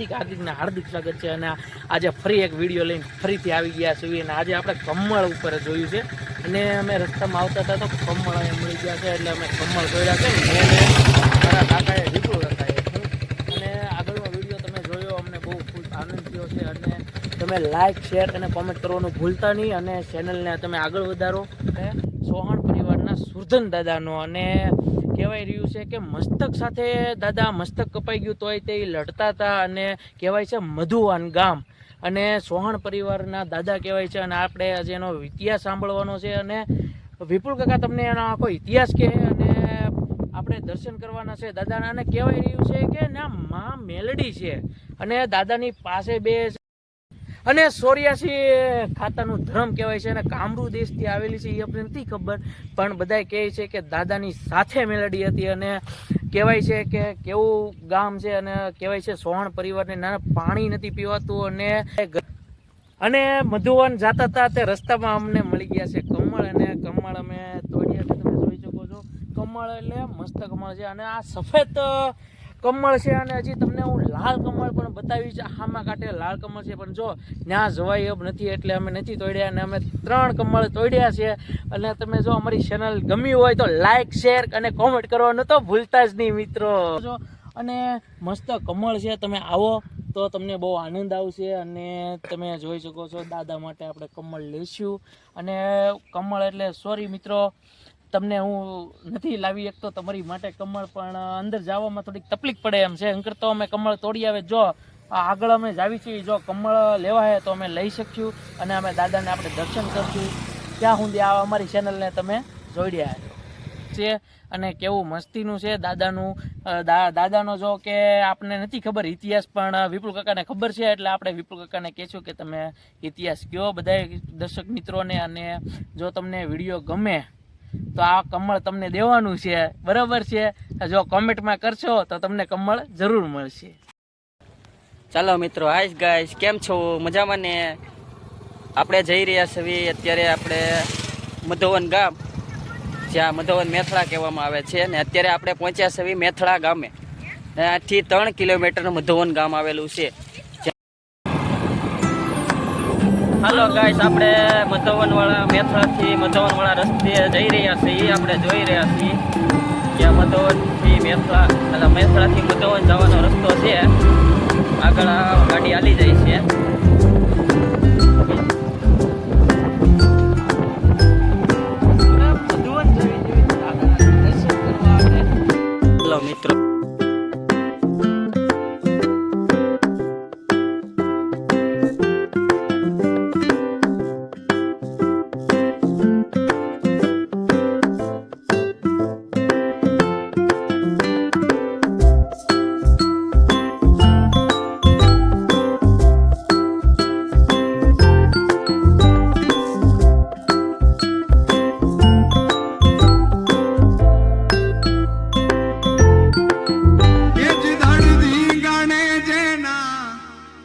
હાર્દિક હાર્દિકને હાર્દિક સ્વાગત છે અને આજે ફરી એક વીડિયો લઈને ફરીથી આવી ગયા છીએ અને આજે આપણે કમળ ઉપર જોયું છે. અને અમે રસ્તામાં આવતા હતા તો કમળ અહીંયા મળી ગયા છે એટલે અમે કમળ જોયા છે. મારા કાકાએ વિપુલ રખાય અને આગળનો વીડિયો તમે જોયો, અમને બહુ ખૂબ આનંદ થયો છે. અને તમે લાઇક શેર અને કોમેન્ટ કરવાનું ભૂલતા નહીં અને ચેનલને તમે આગળ વધારો. અને સોહણ પરિવારના સુરધન દાદાનો અને કહેવાય રહ્યું છે કે મસ્તક સાથે દાદા મસ્તક કપાઈ ગયું તોય તે લડતા હતા અને કહેવાય છે મધુવાન ગામ. અને સોહણ પરિવારના દાદા કહેવાય છે અને આપણે આજે એનો ઇતિહાસ સાંભળવાનો છે અને વિપુલ કાકા તમને એનો આખો ઇતિહાસ કહે અને આપણે દર્શન કરવાના છે. દાદાના અને કહેવાય રહ્યું છે કે ના, મા મેલડી છે અને દાદાની પાસે બે અને સોરિયાસી ખાતાનું ધર્મ કહેવાય છે અને કામરૂ દેશથી આવેલી છે, એ આપણે નથી ખબર. પણ બધાય કહે છે કે દાદાની સાથે મેલડી હતી અને કહેવાય છે કે કેવું ગામ છે અને કહેવાય છે સોહણ પરિવારને નાના પાણી નથી પીવાતું અને અને મધુવન જાતા હતા તે રસ્તામાં અમને મળી ગયા છે. કમળ અને કમળ અમે તોડ્યા તમે જોઈ શકો છો. કમળ એટલે મસ્ત કમળ છે અને આ સફેદ કમળ છે અને હજી તમને હું લાલ કમળ પણ બતાવીશ. આમાં કાંઠે લાલ કમળ છે, પણ જો ત્યાં જવાય એમ નથી, એટલે અમે નથી તોડ્યા અને અમે ત્રણ કમળ તોડ્યા છે. અને તમે જો અમારી ચેનલ ગમી હોય તો લાઈક શેર અને કોમેન્ટ કરવાનું તો ભૂલતા જ નહીં મિત્રો. જો, અને મસ્ત કમળ છે, તમે આવો તો તમને બહુ આનંદ આવશે અને તમે જોઈ શકો છો દાદા માટે આપણે કમળ લઈશું. અને કમળ એટલે સોરી મિત્રો તમને હું નથી લાવી શકતો તમારી માટે કમળ, પણ અંદર જવામાં થોડીક તકલીફ પડે એમ છે. અંકર તો અમે કમળ તોડી આવે. જો આગળ અમે જાવી છીએ. જો કમળ લેવા હે તો અમે લઈ શકશું અને અમે દાદાને આપણે દર્શન કરશું. ત્યાં સુધી આ અમારી ચેનલને તમે જોડ્યા છે અને કેવું મસ્તીનું છે દાદાનું. દાદાનો જો કે આપને નથી ખબર ઇતિહાસ, પણ વિપુલ કાકાને ખબર છે, એટલે આપણે વિપુલ કાકાને કહેશું કે તમે ઇતિહાસ કયો. બધા દર્શક મિત્રોને અને જો તમને વીડિયો ગમે તો આ કમળ તમને દેવાનું છે. બરાબર છે? જો કોમેન્ટમાં કરશો તો તમને કમળ જરૂર મળશે. ચાલો મિત્રો આઈશ ગાઈશ કેમ છો? મજામાં ને? આપણે જઈ રહ્યા છીએ અત્યારે આપણે મધોવન ગામ, જ્યાં મધોવન મેથળા કહેવામાં આવે છે ને અત્યારે આપણે પહોંચ્યા છીએ મેથળા ગામે. ત્યાંથી ત્રણ કિલોમીટર મધોવન ગામ આવેલું છે. હાલો ગાઈસ આપણે મધવનવાળા વાળા મધવનવાળા મધોવન વાળા રસ્તે જઈ રહ્યા છીએ, આપણે જોઈ રહ્યા છીએ કે મધવનથી મેથળા એટલે મેથળાથી મધવન જવાનો રસ્તો છે. આગળ ગાડી હાલી જાય છે.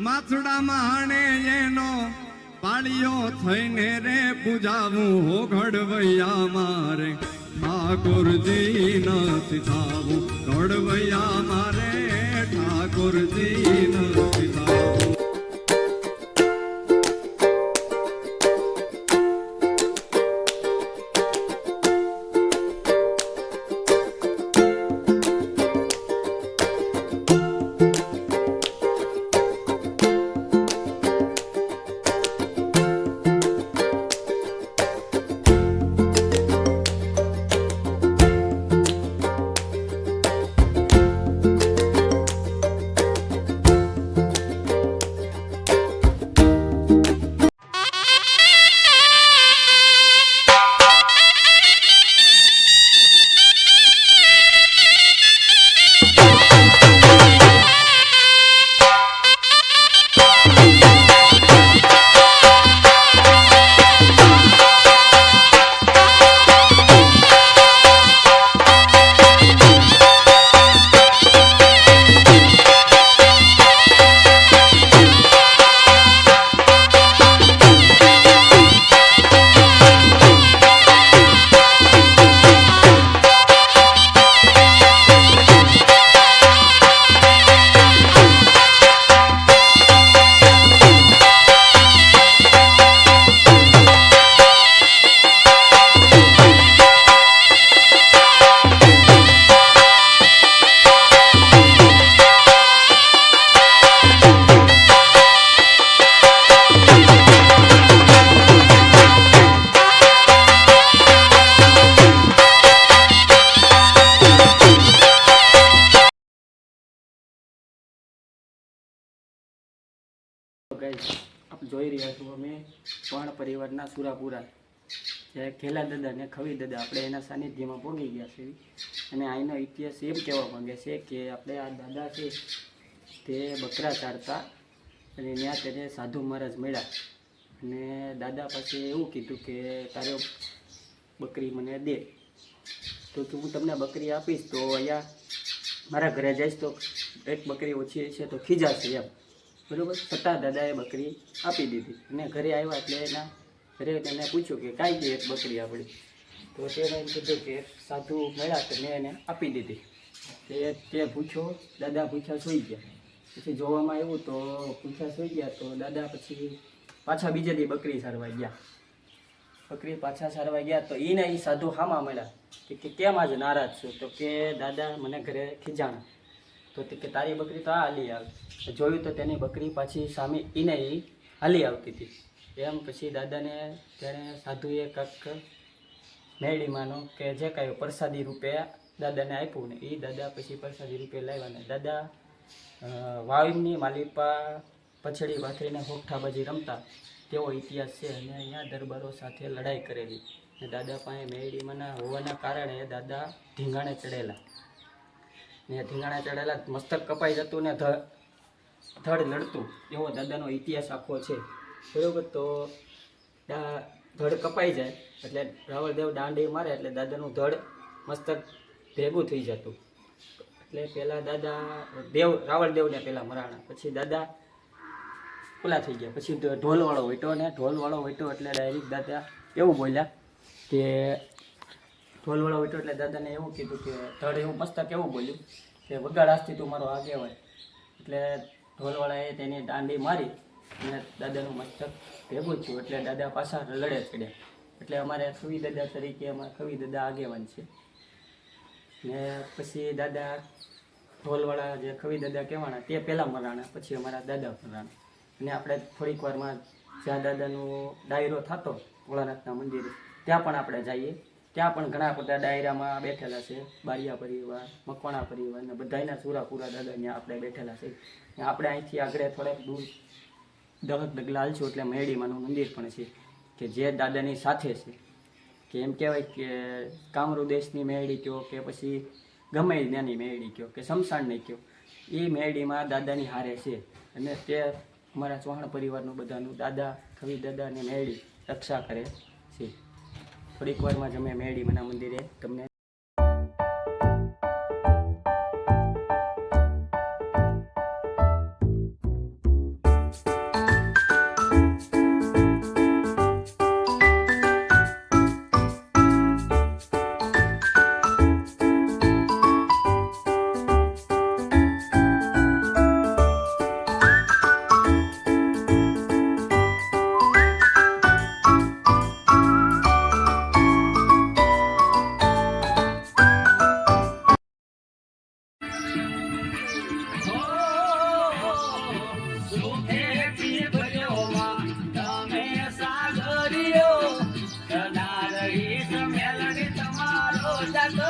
માથડામાં હાણે એનો પાળીઓ થઈને રે પૂજાવું હો ઘડવૈયા મારે. ઠાકોરજી નથી થાવું. ઘડવૈયા મારે ઠાકોરજી નથી પરિવારના સુરાપુરા. જે ખેલા દાદા ને ખવી દાદા, આપણે એના સાનિધ્યમાં પહોંચી ગયા છે. અને અહીંનો ઇતિહાસ એમ કહેવા માંગે છે કે આપણે આ દાદા છે તે બકરા ચારતા અને ત્યાં તેને સાધુ મહારાજ મળ્યા. અને દાદા પાસે એવું કીધું કે, તારે બકરી મને દે. તો કે, હું તમને બકરી આપીશ તો અહીંયા મારા ઘરે જઈશ તો એક બકરી ઓછી છે તો ખીજાશે એમ. બરોબર? છતાં દાદાએ બકરી આપી દીધી. અને ઘરે આવ્યા એટલે એના ઘરે તેને પૂછ્યું કે કાંઈ ગઈ એક બકરી આપણી? તો તેને એમ કીધું કે સાધુ મળ્યા તો મેં એને આપી દીધી. તે તે પૂછ્યો, દાદા પૂછ્યા સુઈ ગયા. પછી જોવામાં આવ્યું તો પૂછ્યા સુઈ ગયા તો દાદા પછી પાછા બીજે દી બકરી સારવા ગયા. બકરી પાછા સારવા ગયા તો એને એ સાધુ હામાં મળ્યા. કે કે કેમ આજે નારાજ છું? તો કે દાદા મને ઘરે ખીજાણા. તો કે તારી બકરી તો આ હાલી આવે જોયું તો તેની બકરી પાછી સામે એને હાલી આવતી હતી. એમ પછી દાદાને તેણે સાધુએ કાંક મેળીમાંનો કે જે કાંઈ પ્રસાદી રૂપે દાદાને આપ્યું ને એ દાદા પછી પ્રસાદી રૂપે લાવ્યા ને દાદા વાવીની માલિપા પછડી વાથરીને હોઠાબાજી રમતા. તેવો ઇતિહાસ છે અને અહીંયા દરબારો સાથે લડાઈ કરેલી. ને દાદા પાસે મેળીમાંના હોવાના કારણે દાદા ધીંગાણે ચડેલા. ને ધીંગાણે ચડેલા મસ્તક કપાઈ જતું ને ધડ લડતું. એવો દાદાનો ઇતિહાસ આખો છે. બરાબર તો ધડ કપાઈ જાય એટલે રાવળદેવ દાંડી મારે એટલે દાદાનું ધડ મસ્તક ભેગું થઈ જતું. એટલે પહેલાં દાદા, દેવ, રાવળદેવને પહેલાં મરાણા. પછી દાદા ખુલ્લા થઈ ગયા. પછી ઢોલવાળો વઈટો ને ઢોલવાળો વઈટો એટલે ડાયરેક્ટ દાદા એવું બોલ્યા કે ઢોલવાળો ઉઠ્યો એટલે દાદાને એવું કીધું કે ધડ એવું મસ્તક એવું બોલ્યું કે, વગાડ આજથી તું મારો આગેવાય એટલે ઢોલવાળાએ તેની દાંડી મારી અને દાદાનું મસ્તક ભેગું થયું એટલે દાદા પાછા લડે ચડ્યા. એટલે અમારે કવિ દાદા તરીકે અમારા કવિ દાદા આગેવાન છે. ને પછી દાદા ઢોલવાળા જે કવિ દાદા કહેવાના તે પહેલાં મરાણા, પછી અમારા દાદા મરાણા. અને આપણે થોડીક વારમાં જ્યાં દાદાનો ડાયરો થતો ભોળાનાથના મંદિરે, ત્યાં પણ આપણે જઈએ. ત્યાં પણ ઘણા બધા ડાયરામાં બેઠેલા છે, બારિયા પરિવાર, મકવાણા પરિવાર ને બધાયના સુરાપુરા દાદા ત્યાં આપણે બેઠેલા છે. આપણે અહીંથી આગળ થોડાક દૂર દહક ડગલાલ છું એટલે મેડીમાનું મંદિર પણ છે કે જે દાદાની સાથે છે. કે એમ કહેવાય કે કામરૂ દેશની મેળી કયો કે પછી ગમે ત્યાંની મેળી કયો કે શમશાનની કયો, એ મેળીમાં દાદાની હારે છે. અને તે અમારા ચૌહાણ પરિવારનું બધાનું દાદા, કવિ દાદા અને મેળી રક્ષા કરે. થોડીક વારમાં જ અમે મેળીમાના મંદિરે તમને મારે મોત લેવીઓ નો